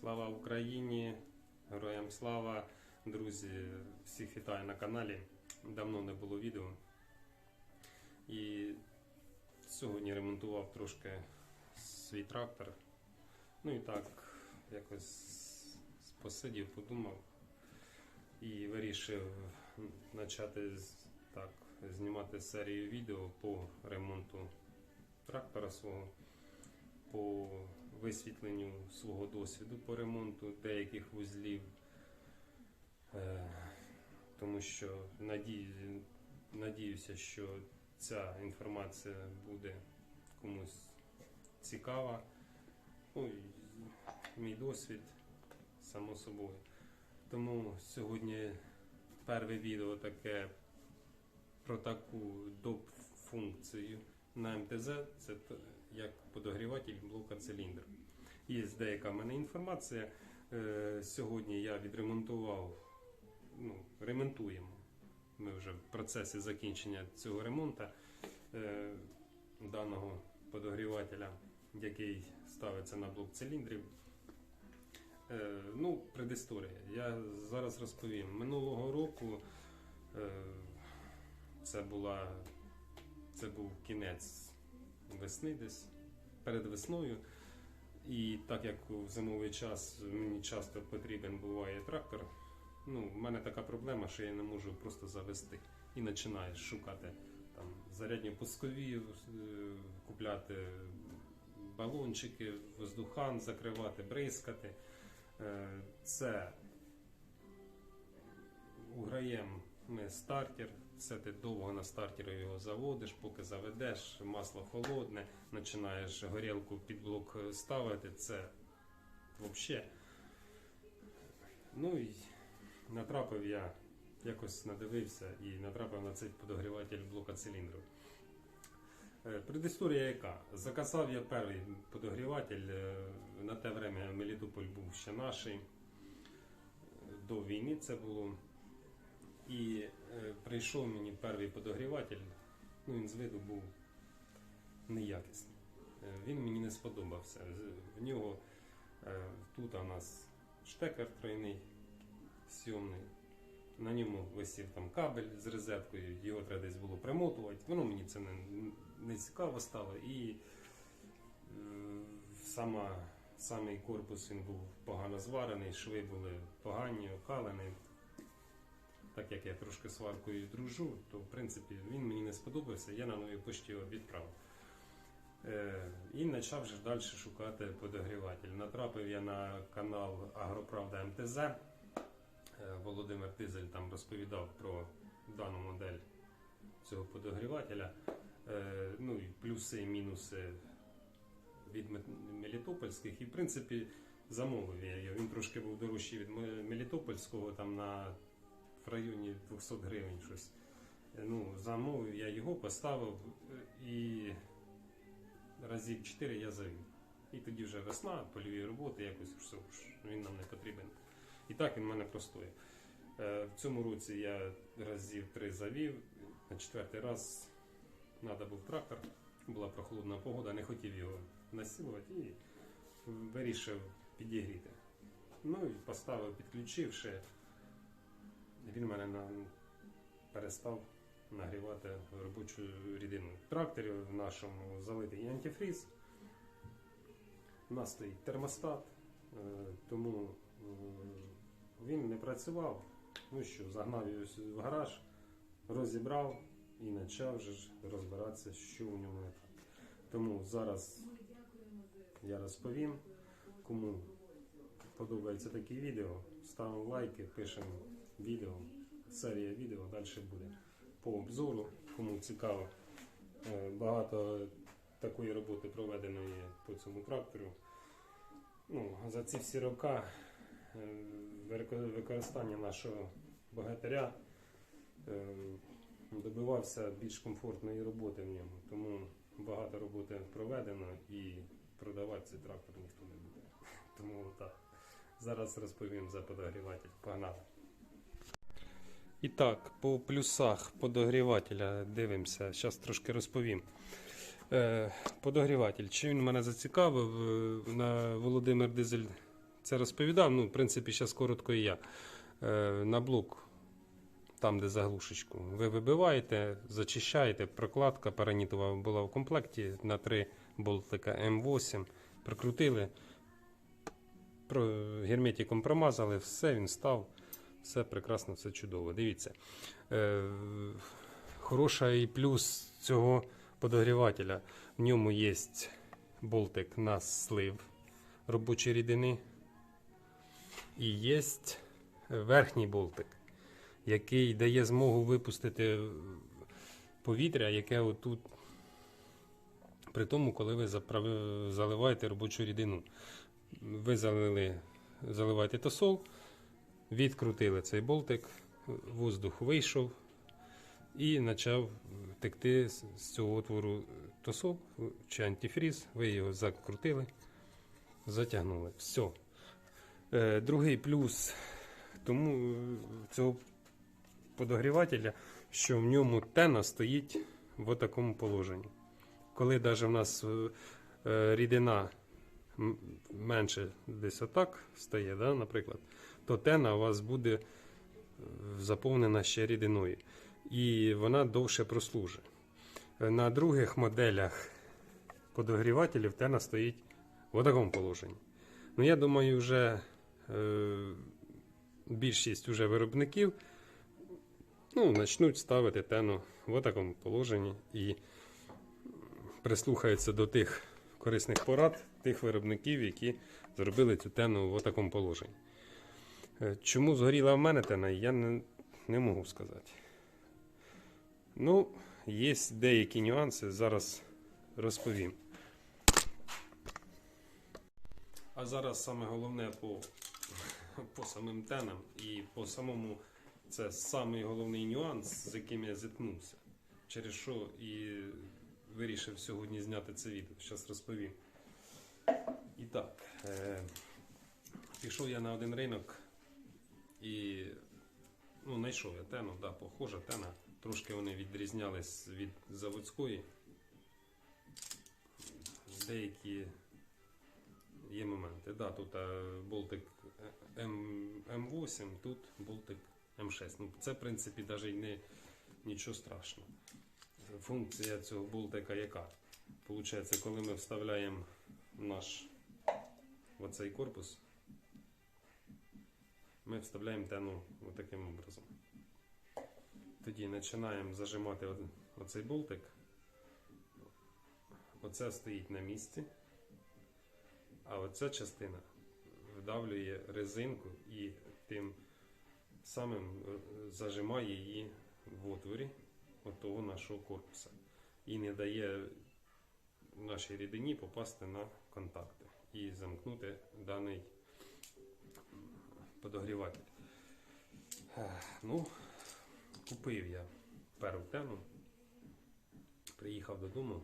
Слава Україні! Героям слава! Друзі, всіх вітаю на каналі. Давно не було відео. І сьогодні ремонтував трошки свій трактор. Ну і так, якось посидів, подумав і вирішив почати так, знімати серію відео по ремонту трактора свого по висвітленню свого досвіду по ремонту деяких вузлів, Е, тому що надію, надіюся, що ця інформація буде комусь цікава. Ну, мій досвід, само собою. Тому сьогодні перше відео таке про таку доп. функцію на МТЗ, це як подогріватель блока циліндр. Є деяка в мене інформація. Е, Сьогодні я відремонтував, ну, ремонтуємо. Ми вже в процесі закінчення цього ремонту е, даного подогрівателя, який ставиться на блок циліндрів. Е, ну, предісторія. Я зараз розповім. Минулого року це була це був кінець весни десь перед весною. І так як в зимовий час мені часто потрібен буває трактор, ну, в мене така проблема, що я не можу просто завести. І починаєш шукати там зарядні пускові, е, купляти балончики, воздухан, закривати, бризкати. Е, Це уграєм ми стартер, все ти довго на стартері його заводиш, поки заведеш, масло холодне, починаєш горілку під блок ставити, це взагалі. Ну і натрапив я, якось надивився і натрапив на цей подогріватель блока циліндру. Е, Предісторія яка? Заказав я перший подогріватель. е, На те время Мелітополь був ще наший. До війни це було. І е, прийшов мені перший подогріватель, ну він з виду був неякісний. Е, він мені не сподобався. В нього е, тут у нас штекер тройний, сьомний. На ньому висів там кабель з розеткою, його треба десь було примотувати. Воно мені це не, не цікаво стало. І е, сама, самий корпус він був погано зварений, шви були погані, окалені так як я трошки сваркою дружу, то в принципі він мені не сподобався, я на новій пошті його відправив. Е, і почав вже далі шукати подогріватель. Натрапив я на канал Агроправда МТЗ. Е, Володимир Тизель там розповідав про дану модель цього подогрівателя. Е, ну і плюси і мінуси від Мелітопольських. І в принципі замовив я його. Він трошки був дорожчий від Мелітопольського, там на в районі 200 гривень щось. Ну, замовив я його, поставив е, і разів 4 я завів. І тоді вже весна, польові роботи, якось все, він нам не потрібен. І так він в мене простоє. Е, В цьому році я разів три завів, на четвертий раз треба був трактор, була прохолодна погода, не хотів його насилувати і вирішив підігріти. Ну і поставив, підключивши. Він мене на... перестав нагрівати робочу рідину. В тракторі в нашому залитий антифріз. У нас стоїть термостат, е, тому е, він не працював. Ну що, загнав його в гараж, розібрав і почав ж розбиратися, що в ньому не так. Тому зараз я розповім, кому подобається такі відео, ставимо лайки, пишемо відео, серія відео далі буде по обзору, кому цікаво. Е, Багато такої роботи проведеної по цьому трактору. Ну, за ці всі роки е, використання нашого богатиря е, добивався більш комфортної роботи в ньому. Тому багато роботи проведено і продавати цей трактор ніхто не буде. Тому так. Зараз розповім за подогріватель. Погнали. І так, по плюсах подогрівателя дивимося. Зараз трошки розповім. Е, подогріватель. Чи він мене зацікавив? Е, На Володимир Дизель це розповідав. Ну, в принципі, зараз коротко і я. Е, на блок, там, де заглушечку, ви вибиваєте, зачищаєте. Прокладка паранітова була в комплекті на три болтика М8. Прикрутили, герметиком промазали, все, він став. Все прекрасно, все чудово. Дивіться. Е, хороший плюс цього подогрівателя. В ньому є болтик на слив робочої рідини. І є верхній болтик, який дає змогу випустити повітря, яке отут, при тому, коли ви заливаєте робочу рідину. Ви залили, заливаєте тосол, відкрутили цей болтик, воздух вийшов і почав текти з цього отвору тосол чи антифріз. Ви його закрутили, затягнули. Все. Другий плюс тому е, цього подогрівателя, що в ньому тена стоїть в такому положенні. Коли навіть в нас е, рідина менше десь отак стає, да, наприклад, то тена у вас буде е, заповнена ще рідиною. І вона довше прослужить. Е, На других моделях подогрівателів тена стоїть в такому положенні. Ну, я думаю, вже е, більшість уже виробників ну, почнуть ставити тену в такому положенні і прислухаються до тих корисних порад тих виробників, які зробили цю тену в такому положенні. Е, Чому згоріла в мене тена, я не, не можу сказати. Ну, є деякі нюанси, зараз розповім. А зараз саме головне по, по самим тенам і по самому це самий головний нюанс, з яким я зіткнувся. Через що і вирішив сьогодні зняти це відео. Зараз розповім. І так, е, пішов я на один ринок і ну, знайшов я тену, да, похожа тена. Трошки вони відрізнялись від заводської. Деякі є моменти. Да, тут е, болтик М, М8, тут болтик М6. Ну, це, в принципі, навіть не нічого страшного. Функція цього болтика яка? Получається, коли ми вставляємо наш оцей корпус, ми вставляємо тену таким образом. Тоді починаємо зажимати оцей болтик. Оце стоїть на місці. А оця частина вдавлює резинку і тим самим е, зажимає її в отворі от того нашого корпуса. І не дає нашій рідині попасти на контакти і замкнути даний подогріватель. Ну, купив я першу тену, приїхав додому.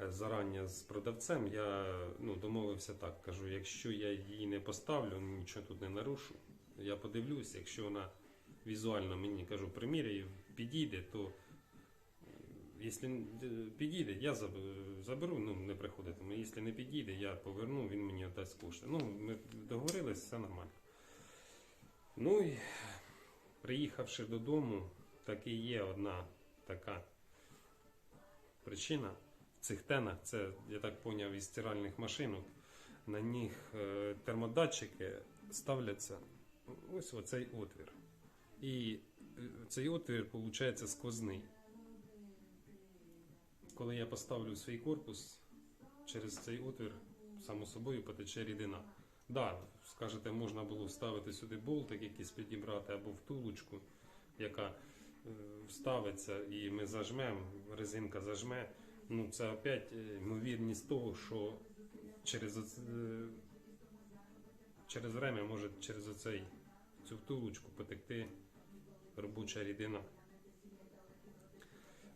Е, Зарання з продавцем я ну, домовився так, кажу, якщо я її не поставлю, нічого тут не нарушу. Я подивлюсь, якщо вона візуально мені кажу, приміряю, підійде, то якщо е, підійде, я заберу, ну не приходитиме. Якщо не підійде, я поверну, він мені дасть кошти. Ну, ми договорились, все нормально. Ну і приїхавши додому, таки є одна така причина в цих тенах. Це, я так поняв, із стиральних машинок. На них е, термодатчики ставляться ось оцей отвір. І е, цей отвір, виходить, сквозний. Коли я поставлю свій корпус, через цей отвір, само собою, потече рідина. Да, скажете, можна було вставити сюди болтик, якийсь підібрати або втулочку, яка е, вставиться, і ми зажмемо, резинка зажме. Ну, це опять е, ймовірність того, що через, через время може через оцей, цю втулочку потекти робоча рідина.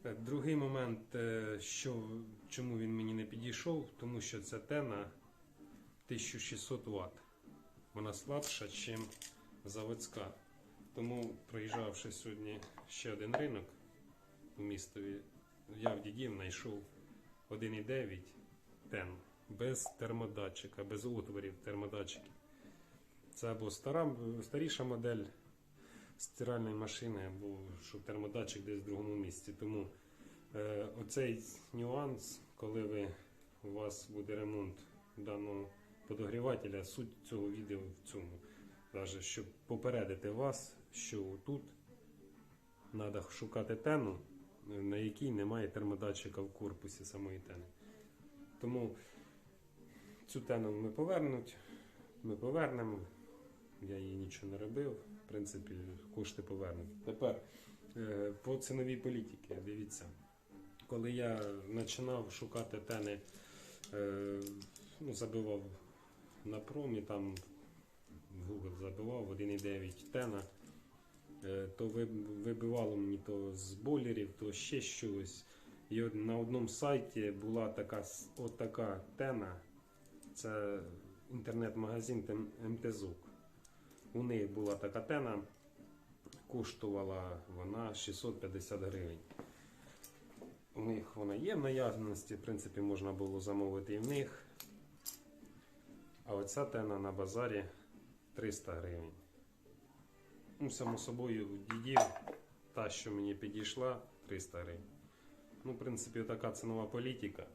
Е, Другий момент, е, що, чому він мені не підійшов, тому що ця тена 1600 Вт. Вона слабша, ніж заводська. Тому, проїжджавши сьогодні ще один ринок у містові, я в дідів знайшов 1,9 тен без термодатчика, без отворів термодатчиків. Це або стара, старіша модель стиральної машини, або щоб термодатчик десь в другому місці. Тому е, оцей нюанс, коли ви, у вас буде ремонт даного подогрівателя, суть цього відео в цьому. Даже, щоб попередити вас, що тут треба шукати тену, на якій немає термодатчика в корпусі самої тени. Тому цю тену ми повернуть, ми повернемо. Я її нічого не робив. Принципі, кошти повернуть. Тепер е, по ціновій політиці, дивіться, коли я починав шукати тени, е, ну, забивав на промі, там Google забивав 1,9 тена, е, то вибивало мені то з бойлерів, то ще щось. І на одному сайті була така, от така тена, це інтернет-магазин МТЗУК. У них була така тена, коштувала вона 650 гривень. У них вона є в наявності, в принципі, можна було замовити і в них. А оця тена на базарі 300 гривень. Ну, само собою, в дідів, та, що мені підійшла, 300 гривень. Ну, в принципі, така цінова політика.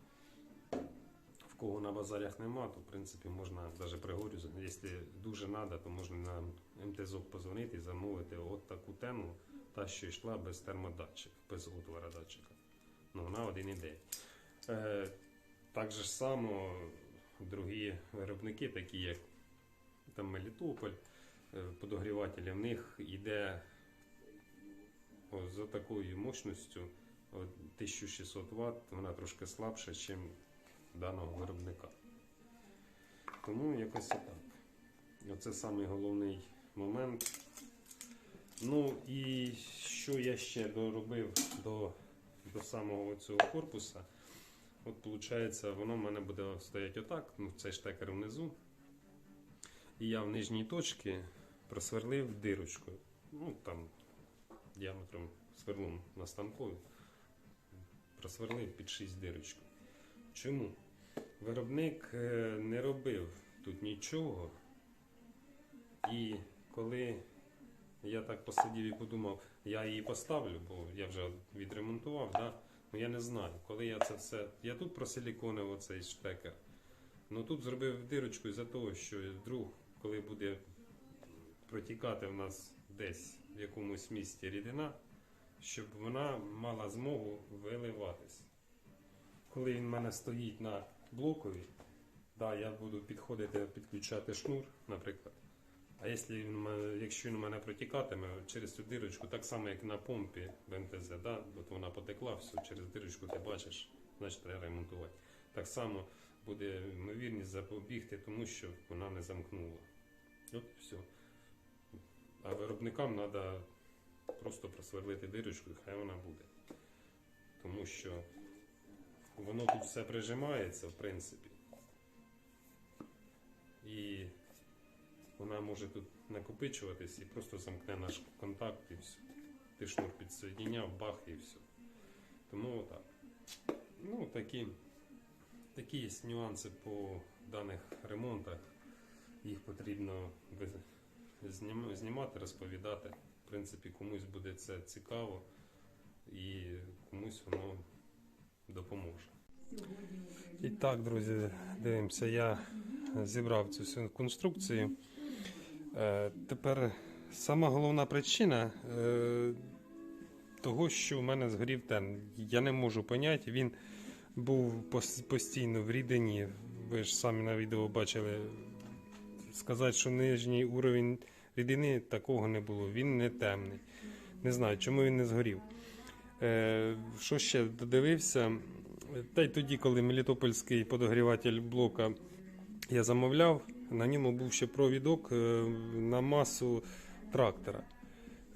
Кого на базарях нема, то в принципі можна навіть пригорю, якщо дуже треба, то можна на МТЗОК позвонити і замовити от таку тему, та що йшла без термодатчика, без отвора датчика. Ну, вона 1,9. Е, так же само другі виробники, такі як там Мелітополь, е, подогрівателі, в них йде за такою мощністю 1600 Вт, вона трошки слабша, ніж даного виробника. Тому якось так. Оце самий головний момент. Ну і що я ще доробив до, до самого цього корпуса. От виходить, воно в мене буде стояти отак, ну цей штекер внизу. І я в нижній точці просверлив дирочкою. Ну там діаметром сверлом на станкові. Просверлив під 6 дирочку. Чому? Виробник е, не робив тут нічого. І коли я так посидів і подумав, я її поставлю, бо я вже відремонтував, да? ну я не знаю, коли я це все. Я тут просиліконив оцей штекер. Ну тут зробив дирочку із-за того, що вдруг, коли буде протікати в нас десь в якомусь місці рідина, щоб вона мала змогу виливатись. Коли він в мене стоїть на блокові, да, я буду підходити, підключати шнур, наприклад. А якщо він, у мене- протікатиме через цю дирочку, так само як на помпі в МТЗ, да? от вона потекла, все, через дирочку ти бачиш, значить треба ремонтувати. Так само буде ймовірність запобігти тому, що вона не замкнула. От все. А виробникам треба просто просверлити дирочку і хай вона буде. Тому що воно тут все прижимається, в принципі. І вона може тут накопичуватись і просто замкне наш контакт і все. Ти шнур підсоєдняв, бах і все. Тому отак. Ну, такі, такі є нюанси по даних ремонтах. Їх потрібно знімати, розповідати. В принципі, комусь буде це цікаво і комусь воно допоможе. І так, друзі, дивимося, я зібрав цю всю конструкцію. Е, Тепер сама головна причина е, того, що в мене згорів тен. Я не можу поняти, він був постійно в рідині. Ви ж самі на відео бачили. Сказати, що нижній уровень рідини такого не було. Він не темний. Не знаю, чому він не згорів. Е, що ще додивився? Та й тоді, коли Мелітопольський подогріватель блока я замовляв, на ньому був ще провідок е, на масу трактора.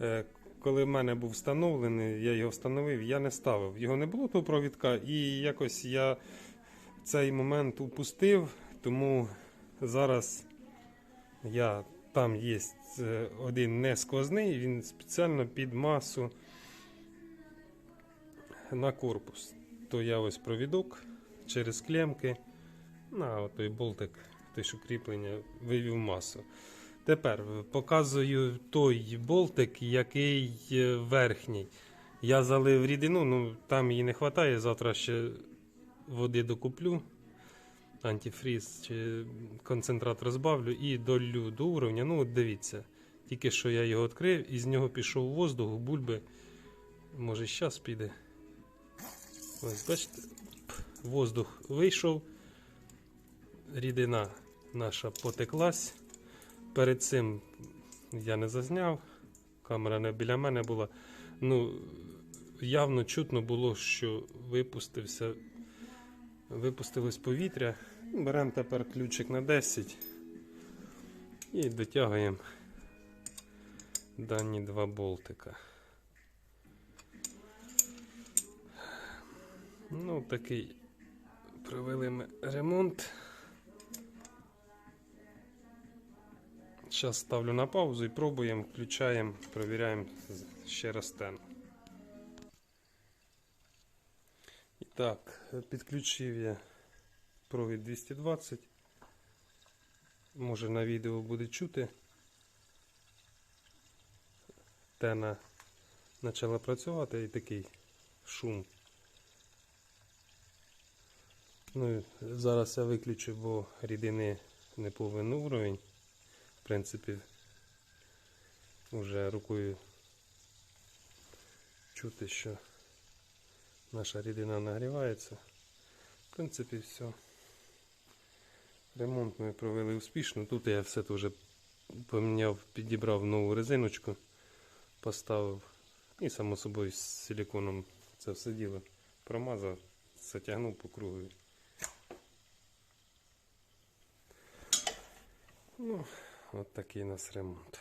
Е, Коли в мене був встановлений, я його встановив, я не ставив. Його не було того провідка, і якось я цей момент упустив, тому зараз я там є один не сквозний, він спеціально під масу на корпус. То я ось провідок через клемки На той болтик, той, що кріплення, вивів масу. Тепер показую той болтик, який е, верхній. Я залив рідину, ну там її не вистачає, завтра ще води докуплю, антифріз чи концентрат розбавлю і долю до уровня. Ну, от дивіться, тільки що я його відкрив, і з нього пішов воздух, бульби. Може, зараз піде. Ось, бачите, воздух вийшов, рідина наша потеклась. Перед цим я не зазняв, камера не біля мене була. Ну, явно чутно було, що випустився, випустилось повітря. Беремо тепер ключик на 10 і дотягуємо дані два болтика. Ну, такий провели ми ремонт. Зараз ставлю на паузу і пробуємо, включаємо, перевіряємо ще раз стену. І так, підключив я провід 220. Може на відео буде чути. Тена почала працювати і такий шум. Ну, зараз я виключу, бо рідини не повинен уровень. В принципі, вже рукою чути, що наша рідина нагрівається. В принципі, все. Ремонт ми провели успішно. Тут я все теж поміняв, підібрав нову резиночку, поставив і само собою з силіконом це все діло промазав, затягнув по кругу. Ну, от такий у нас ремонт.